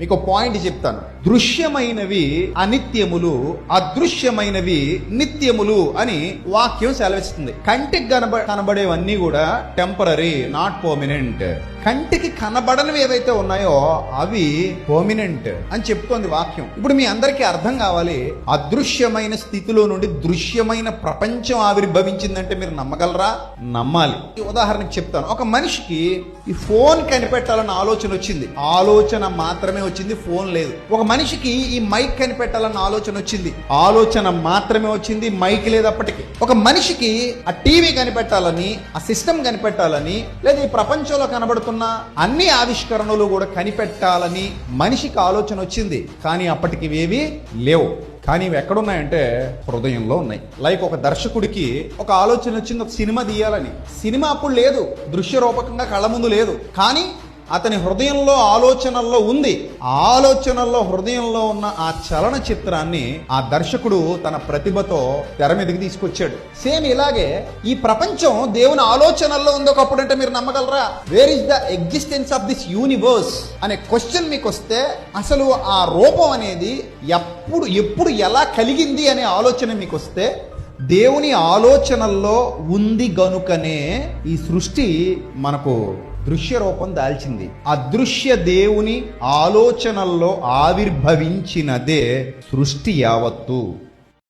మీకు పాయింట్ చెప్తాను. దృశ్యమైనవి అనిత్యములు అదృశ్యమైనవి నిత్యములు అని వాక్యం సెలవిస్తుంది. కంటికి కనబ కనబడేవన్నీ కూడా టెంపరీ నాట్ పర్మినెంట్ కంటికి కనబడనివి ఏవైతే ఉన్నాయో అవి పర్మినెంట్ అని చెప్తోంది వాక్యం. ఇప్పుడు మీ అందరికీ అర్థం కావాలి అదృశ్యమైన స్థితిలో నుండి దృశ్యమైన ప్రపంచం ఆవిర్భవించిందంటే మీరు నమ్మగలరా? నమ్మాలి. ఉదాహరణకి చెప్తాను. ఒక మనిషికి ఈ ఫోన్ కనిపెట్టాలన్న ఆలోచన వచ్చింది. ఆలోచన మాత్రమే వచ్చింది ఫోన్ లేదు. ఒక మనిషికి ఈ మైక్ కనిపెట్టాలన్న ఆలోచన వచ్చింది. ఆలోచన మాత్రమే వచ్చింది మైక్ లేదు అప్పటికి. ఒక మనిషికి ఆ టీవీ కనిపెట్టాలని ఆ సిస్టమ్ కనిపెట్టాలని లేదా ఈ ప్రపంచంలో కనబడుతున్న అన్ని ఆవిష్కరణలు కూడా కనిపెట్టాలని మనిషికి ఆలోచన వచ్చింది. కానీ అప్పటికి ఇవేవి లేవు. కానీ ఇవి ఎక్కడున్నాయంటే హృదయంలో ఉన్నాయి. లైక్ ఒక దర్శకుడికి ఒక ఆలోచన వచ్చింది ఒక సినిమా తీయాలని. సినిమా అప్పుడు లేదు దృశ్య రూపకంగా కళ్ళ ముందు లేదు. కానీ అతని హృదయంలో ఆలోచనల్లో ఉంది. ఆ ఆలోచనల్లో హృదయంలో ఉన్న ఆ చలన చిత్రాన్ని ఆ దర్శకుడు తన ప్రతిభతో తెర మీదకి తీసుకొచ్చాడు. సేమ్ ఇలాగే ఈ ప్రపంచం దేవుని ఆలోచనల్లో ఉంది ఒకప్పుడు అంటే మీరు నమ్మగలరా? Where is the existence of this universe అనే క్వశ్చన్ మీకు వస్తే అసలు ఆ రూపం అనేది ఎప్పుడు ఎప్పుడు ఎలా కలిగింది అనే ఆలోచన మీకు వస్తే దేవుని ఆలోచనల్లో ఉంది గనుకనే ఈ సృష్టి మనకు దృశ్య రూపం దాల్చింది అదృశ్య దేవుని ఆలోచనల్లో ఆవిర్భవించినదే సృష్టి యావత్తు.